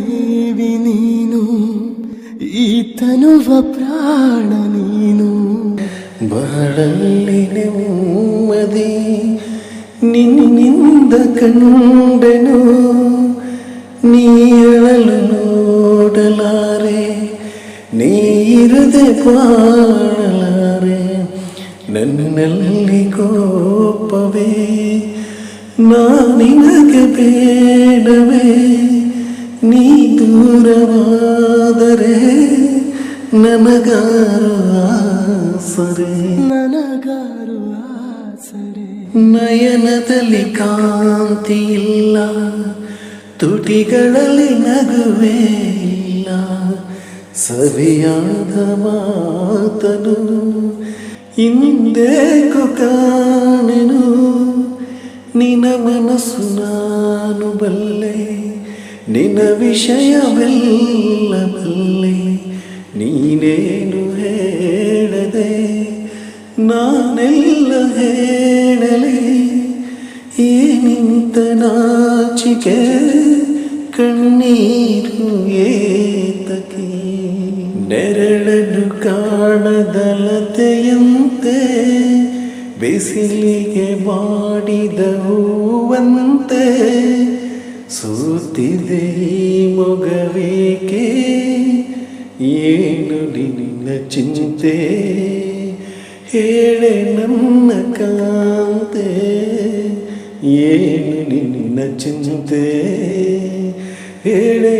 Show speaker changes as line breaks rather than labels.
ದೇವಿ ನೀನು ಈ ತನುವ ಪ್ರಾಣ ನೀನು
ಬಾಳಲ್ಲಿ ನೆಮ್ಮದಿ ನಿನ್ನಿಂದ ಕಂಡನು ನೀಳಲು ನೋಡಲಾರೆ ನೀರದೆ ಬಾಳಲಾರೆ ನನ್ನಲ್ಲಿ ಕೋಪವೇ ನಾನಿನಗೆ ಬೇಡವೇ ನೀ ದೂರವಾದರೆ ನನಗಾರು ಆಸರೆ.
ನನಗಾರು ಆಸರೆ.
ನಯನದಲ್ಲಿ ಕಾಂತಿ ಇಲ್ಲ ತುಟಿಗಳಲ್ಲಿ ನಗುವೇ ಇಲ್ಲ. ಸವಿಯಾದ ಮಾತನು ಇಂದೇಕು ಕಾಣೆನು ನಿನ ಮನಸ್ಸು ನಾನು ಬಲ್ಲೆ ನಿನ ವಿಷಯವೆಲ್ಲ ಬಲ್ಲೆ ನೀನೇನು ಹೇಳದೆ, ನಾನೆಲ್ಲ ಹೇಳಲಿ. ಏನಿಂತ ನಾಚಿಕೆ, ಕಣ್ಣೀರು ಏತಕಿ ನೆರಳನ್ನು ಕಾಣದಲತೆಯಂತೆ, ಬಿಸಿಲಿಗೆ ಮಾಡಿದ ಹೂವಂತೆ ಸೂತಿದೆ ಈ ಮೊಗವೇಕೆ ಏನು ನಿನ್ನ ಚಿಂತೆ ಹೇಳೆ ನನ್ನ ಕಾಂತೆ ಏನು ನಿನ್ನ ಚಿಂತೆ ಹೇಳೆ ನನ್ನ